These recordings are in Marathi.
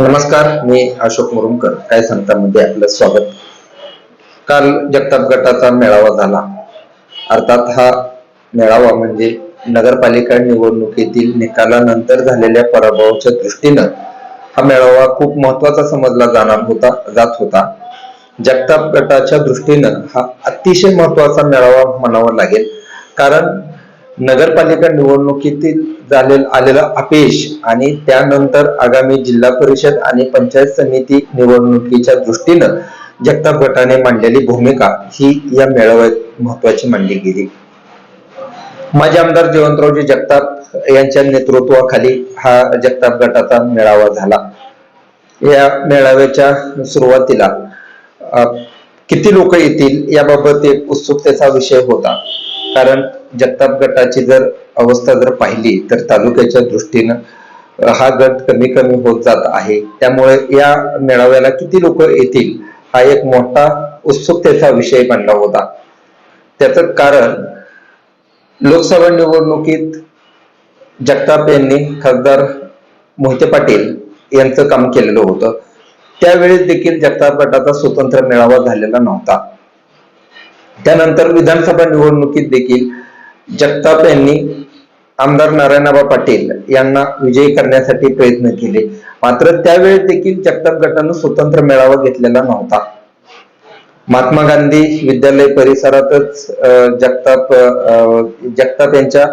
नमस्कार मी अशोक मुरुमकर काय संतांमध्ये आपलं स्वागत. काल जगताप गटाचा मेळावा झाला. अर्थात हा मेळावा म्हणजे नगरपालिका निवडणुकीतील निकालानंतर झालेल्या पराभवाच्या दृष्टीनं हा मेळावा खूप महत्त्वाचा समजला जाणार होता जात होता. जगताप गटाच्या दृष्टीनं हा अतिशय महत्त्वाचा मेळावा म्हणावा लागेल. कारण नगरपालिका निवडणुकीतील झालेलं आलेला अपयश आणि त्यानंतर आगामी जिल्हा परिषद आणि पंचायत समिती निवडणुकीच्या दृष्टीनं जगताप गटाने मांडलेली भूमिका ही या मेळाव्यात महत्वाची मांडली गेली. माजी आमदार जयवंतरावजी जगताप यांच्या नेतृत्वाखाली हा जगताप गटाचा मेळावा झाला. या मेळाव्याच्या सुरुवातीला किती लोक येतील याबाबत एक उत्सुकतेचा विषय होता. कारण जगताप गटाची जर अवस्था जर पाहिली तर तालुक्याच्या दृष्टीनं हा गट कमी कमी होत जात आहे. त्यामुळे या मेळाव्याला किती लोक येतील हा एक मोठा उत्सुकतेचा विषय बनला होता. त्याचं कारण लोकसभा निवडणुकीत जगताप यांनी खासदार मोहिते पाटील यांचं काम केलेलं होतं. त्यावेळेस देखील जगताप गटाचा स्वतंत्र मेळावा झालेला नव्हता. त्यानंतर विधानसभा निवडणुकीत देखील जगताप यांनी आमदार नारायणबा पाटील यांना विजयी करण्यासाठी प्रयत्न केले. मात्र त्यावेळेस देखील जगताप गटानं स्वतंत्र मेळावा घेतलेला नव्हता. महात्मा गांधी विद्यालय परिसरातच जगताप जगताप यांच्या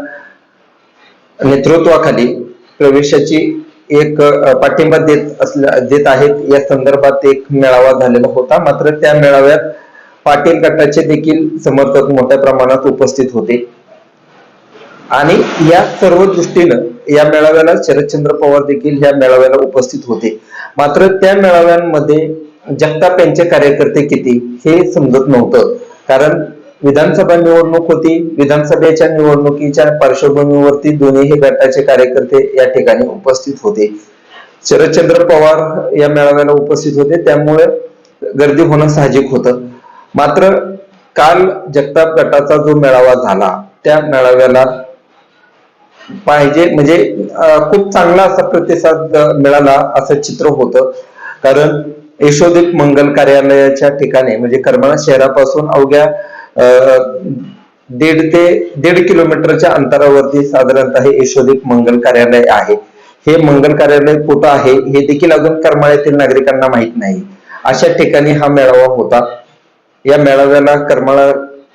नेतृत्वाखाली प्रवेशाची एक पाठिंबा देत असल्या देत आहेत. या संदर्भात एक मेळावा झालेला होता. मात्र त्या मेळाव्यात पाटील गटाचे देखील समर्थक मोठ्या प्रमाणात उपस्थित होते. आणि या सर्व दृष्टीनं या मेळाव्याला शरदचंद्र पवार देखील या मेळाव्याला उपस्थित होते. मात्र त्या मेळाव्यांमध्ये जगताप यांचे कार्यकर्ते किती हे समजत नव्हतं. कारण विधानसभा निवडणूक होती विधानसभेच्या निवडणुकीच्या पार्श्वभूमीवरती दोन्ही गटाचे कार्यकर्ते या ठिकाणी उपस्थित होते. शरदचंद्र पवार या मेळाव्याला उपस्थित होते त्यामुळे गर्दी होणं साहजिक होतं. मात्र काल जगताप गटाचा जो मेळावा झाला त्या मेळाव्याला पाहिजे. म्हणजे खूप चांगला असा प्रतिसाद मिळाला असं चित्र होतं. कारण यशोदीप मंगल कार्यालयाच्या ठिकाणी म्हणजे करमाळा शहरापासून अवघ्या अं, दीड ते दीड किलोमीटरच्या अंतरावरती साधारणतः हे यशोदीप मंगल कार्यालय आहे. हे मंगल कार्यालय कुठं आहे हे देखील अजून करमाळ्यातील नागरिकांना माहीत नाही. अशा ठिकाणी हा मेळावा होता. या मेळाव्याला करमाळा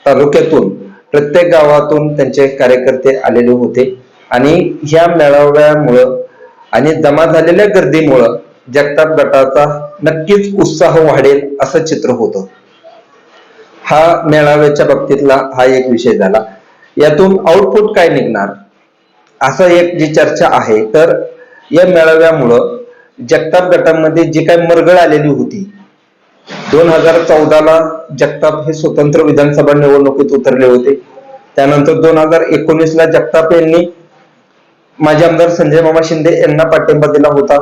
तालुक्यातून प्रत्येक गावातून त्यांचे कार्यकर्ते आलेले होते. आणि ह्या मेळाव्यामुळं आणि जमा झालेल्या गर्दीमुळं जगताप गटाचा नक्कीच उत्साह वाढेल असं चित्र होतं. हा मेळाव्याच्या बाबतीतला हा एक विषय झाला. यातून आउटपुट काय निघणार? असं एक जी चर्चा आहे तर या मेळाव्यामुळं जगताप गटामध्ये जी काही मरगळ आलेली होती दोन हजार चौदाला जगताप हे स्वतंत्र विधानसभा निवडणुकीत उतरले होते. त्यानंतर दोन हजार एकोणीस ला जगताप यांनी माझे आमदार संजय मामा शिंदे यांना पाठिंबा दिला होता.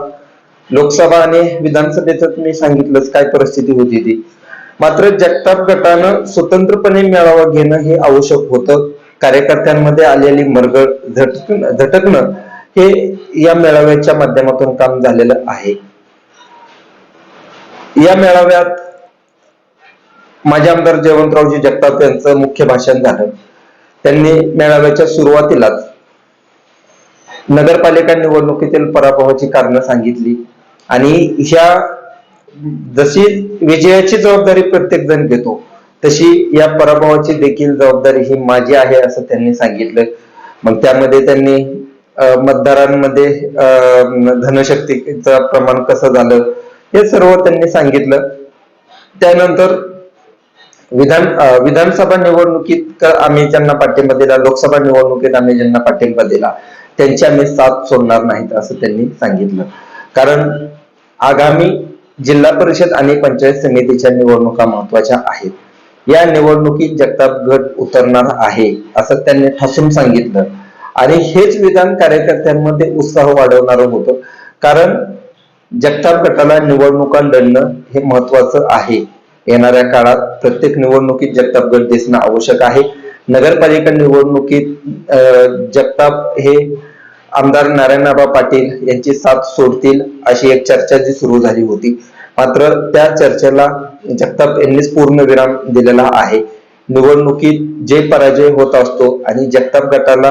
लोकसभा आणि विधानसभेच मी सांगितलंच काय परिस्थिती होती ती. मात्र जगताप गटानं स्वतंत्रपणे मेळावा घेणं हे आवश्यक होतं. कार्यकर्त्यांमध्ये आलेली मरगळ झटकणं हे या मेळाव्याच्या माध्यमातून काम झालेलं आहे. या मेळाव्यात माझे आमदार जयवंतरावजी जगताप यांचं मुख्य भाषण झालं. त्यांनी मेळाव्याच्या सुरुवातीलाच नगरपालिका निवडणुकीतील पराभवाची कारणं सांगितली. आणि ह्या जशी विजयाची जबाबदारी प्रत्येक जण घेतो तशी या पराभवाची देखील जबाबदारी ही माझी आहे असं त्यांनी सांगितलं. मग त्यामध्ये त्यांनी मतदारांमध्ये अं, धनशक्तीचं प्रमाण कसं झालं हे सर्व त्यांनी सांगितलं. त्यानंतर विधान विधानसभा निवडणुकीत आम्ही ज्यांना पाठिंबा दिला लोकसभा निवडणुकीत आम्ही ज्यांना पाठिंबा दिला. त्यांची आम्ही साथ सोडणार नाहीत असं त्यांनी सांगितलं. कारण आगामी जिल्हा परिषद आणि पंचायत समितीच्या निवडणुका महत्त्वाच्या आहेत. या निवडणुकीत जगताप गट उतरणार आहे असं त्यांनी ठासून सांगितलं. आणि हेच विधान कार्यकर्त्यांमध्ये उत्साह वाढवणार होतं. कारण जगताप गटाला निवडणुका लढणं हे महत्वाचं आहे. येणाऱ्या काळात प्रत्येक निवडणुकीत जगताप गट दिसणं आवश्यक आहे. नगरपालिका निवडणुकीत अं, जगताप हे आमदार नारायणबाबा पाटील यांची साथ सोडतील अशी एक चर्चा जी सुरू झाली होती. मात्र त्या चर्चेला जगताप यांनीच पूर्ण विराम दिलेला आहे. निवडणुकीत जे पराजय होत असतो आणि जगताप गटाला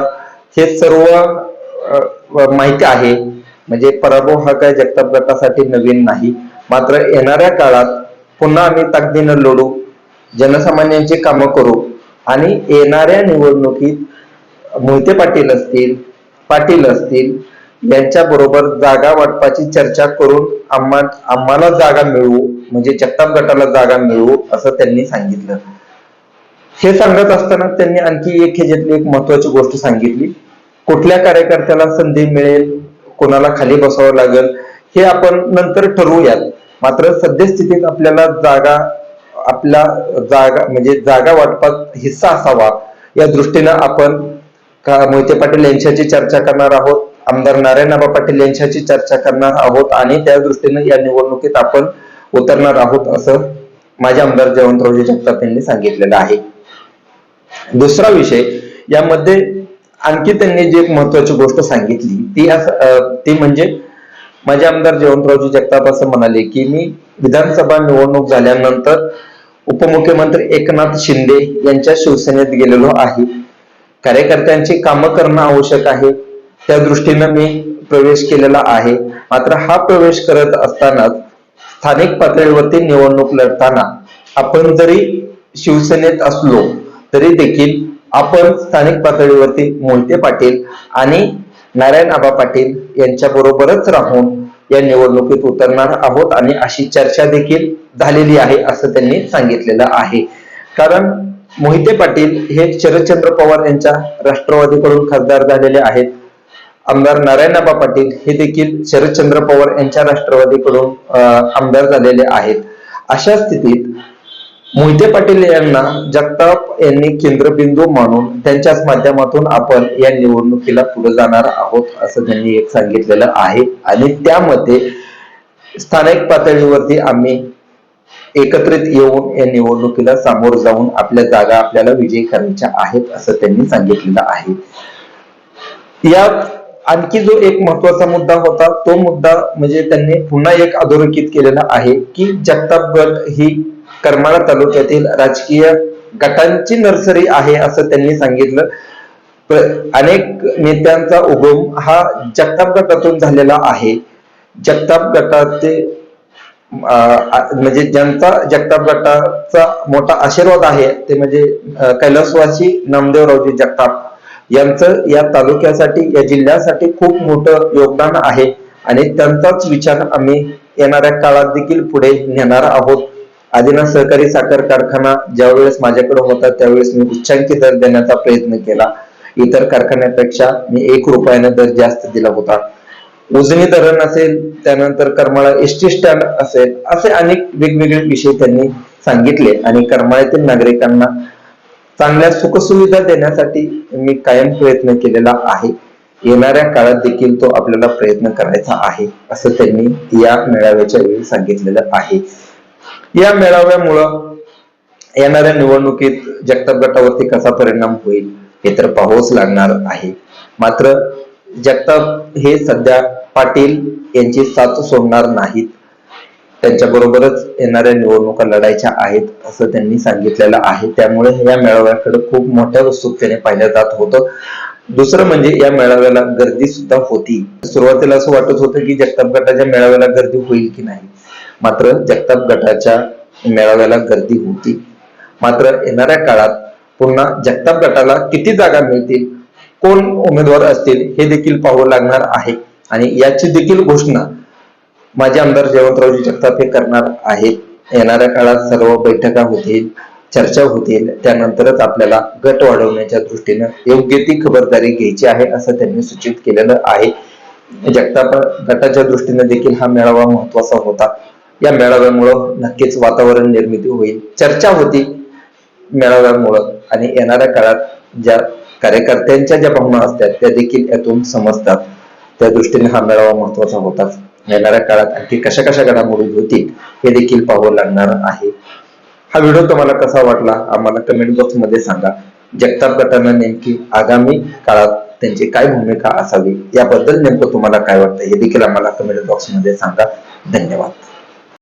हे सर्व माहिती आहे. म्हणजे पराभव हा काय जगताप गटासाठी नवीन नाही. मात्र येणाऱ्या काळात पुन्हा आम्ही ताकदीनं लढू जनसामान्यांची कामं करू आणि येणाऱ्या निवडणुकीत मोहिते पाटील असतील पाटील असतील यांच्या बरोबर जागा वाटपाची चर्चा करून आम्हा आम्हाला जागा मिळवू म्हणजे जगताप गटाला जागा मिळवू असं त्यांनी सांगितलं. हे सांगत असताना त्यांनी आणखी एक ह्याच्यातली एक महत्वाची गोष्ट सांगितली. कुठल्या कार्यकर्त्याला संधी मिळेल कोणाला खाली बसावं लागेल हे आपण नंतर ठरवूयात. मात्र सद्यस्थितीत आपल्याला जागा आपला जागा म्हणजे जागा वाटपात हिस्सा असावा या दृष्टीनं आपण मोहिते पाटील यांच्याची चर्चा करणार आहोत? आमदार नारायणबा पाटील यांच्याची चर्चा करणार आहोत आणि त्या दृष्टीने या निवडणुकीत आपण उतरणार आहोत असं माझे आमदार जयवंतरावजी जगताप यांनी सांगितलेलं आहे. दुसरा विषय यामध्ये आणखी त्यांनी जी एक महत्वाची गोष्ट सांगितली ती अं, ती म्हणजे माझे आमदार जयवंतरावजी जगताप असं म्हणाले की मी विधानसभा निवडणूक झाल्यानंतर उपमुख्यमंत्री एकनाथ शिंदे यांच्या शिवसेनेत गेलेलो आहे. कार्यकर्त्यांची कामं करणं आवश्यक आहे. त्या दृष्टीनं मी प्रवेश केलेला आहे. मात्र हा प्रवेश करत असतानाच स्थानिक पातळीवरती निवडणूक लढताना आपण जरी शिवसेनेत असलो तरी देखील आपण स्थानिक पातळीवरती मोहिते पाटील आणि नारायण आबा पाटील यांच्या बरोबरच राहून या निवडणुकीत उतरणार आहोत आणि अशी चर्चा देखील झालेली आहे असं त्यांनी सांगितलेलं आहे. कारण मोहिते पाटील हे शरदचंद्र पवार यांच्या राष्ट्रवादीकडून खासदार झालेले आहेत. आमदार नारायणबा पाटील हे देखील शरदचंद्र पवार यांच्या राष्ट्रवादीकडून आमदार झालेले आहेत. अशा स्थितीत मोहिते पाटील यांना जगताप यांनी केंद्रबिंदू मानून त्यांच्याच माध्यमातून आपण या निवडणुकीला पुढे जाणार आहोत असं त्यांनी एक सांगितलेलं आहे. आणि त्यामध्ये स्थानिक पातळीवरती आम्ही एकत्रित येऊन या निवडणुकीला सामोर जाऊन आपल्या जागा आपल्याला विजयी करायच्या आहेत असं त्यांनी सांगितलेलं आहे. यात आणखी जो एक महत्त्वाचा मुद्दा होता तो मुद्दा म्हणजे त्यांनी पुन्हा एक अधोरेखित केलेला आहे की जगताप गट ही करमाळा तालुक्यातील राजकीय गटांची नर्सरी आहे असं त्यांनी सांगितलं. अनेक नेत्यांचा उगम हा जगताप गटातून झालेला आहे. जगताप गटाचे म्हणजे ज्यांचा जगताप गटाचा मोठा आशीर्वाद आहे ते म्हणजे कैलासवासी नामदेवरावजी जगताप. यांचं या तालुक्यासाठी या जिल्ह्यासाठी खूप मोठं योगदान आहे आणि त्यांचाच विचार आम्ही येणाऱ्या काळात देखील पुढे नेणार आहोत. आदिनाथ सहकारी साखर कारखाना ज्यावेळेस माझ्याकडे होता त्यावेळेस मी उच्चांकी दर देण्याचा प्रयत्न केला. इतर कारखान्यापेक्षा मी एक रुपयाने दर जास्त दिला होता. उजनी धरण असेल त्यानंतर करमाळा एस टी स्टँड असेल असे अनेक वेगवेगळे विषय त्यांनी सांगितले. आणि करमाळ्यातील नागरिकांना चांगल्या सुखसुविधा देण्यासाठी मी कायम प्रयत्न केलेला आहे. येणाऱ्या काळात देखील तो आपल्याला प्रयत्न करायचा आहे असं त्यांनी या मेळाव्याच्या वेळी सांगितलेलं आहे. या मेळाव्यामुळं येणाऱ्या निवडणुकीत जगताप गटावरती कसा परिणाम होईल हे तर पाहावंच लागणार आहे. मात्र जगताप हे सध्या पाटील यांची साथ सोडणार नाहीत. त्यांच्या बरोबरच येणाऱ्या निवडणुका लढायच्या आहेत असं त्यांनी सांगितलेलं आहे. त्यामुळे या मेळाव्याकडे खूप मोठ्या उत्सुकतेने पाहिलं जात होतं. दुसरं म्हणजे या मेळाव्याला गर्दी सुद्धा होती. सुरुवातीला असं वाटत होतं की जगताप गटाच्या मेळाव्याला गर्दी होईल की नाही. मात्र जगताप गटाच्या मेळाव्याला गर्दी होती. मात्र येणाऱ्या काळात पुन्हा जगताप गटाला किती जागा मिळतील कोण उमेदवार असतील हे देखील पाहावं लागणार आहे. आणि याची देखील घोषणा माझे आमदार जयवंतरावजी जगताप हे करणार आहेत. येणाऱ्या काळात सर्व बैठका होतील चर्चा होतील त्यानंतरच आपल्याला गट वाढवण्याच्या दृष्टीनं योग्य ती खबरदारी घ्यायची आहे असं त्यांनी सूचित केलेलं आहे. जगताप गटाच्या दृष्टीने देखील हा मेळावा महत्त्वाचा होता. या मेळाव्यामुळं नक्कीच वातावरण निर्मिती होईल चर्चा होती मेळाव्यामुळं. आणि येणाऱ्या काळात ज्या कार्यकर्त्यांच्या ज्या भावना असतात त्या देखील यातून समजतात. त्या दृष्टीने हा मेळावा महत्त्वाचा होता. येणाऱ्या काळात आणखी कशा कशा घडामोडी होतील हे देखील पाहावं लागणार आहे. हा व्हिडिओ तुम्हाला कसा वाटला आम्हाला कमेंट बॉक्समध्ये सांगा. जगताप गटानं नेमकी आगामी काळात त्यांची काय भूमिका असावी याबद्दल नेमकं तुम्हाला काय वाटतं हे देखील आम्हाला कमेंट बॉक्समध्ये सांगा. धन्यवाद.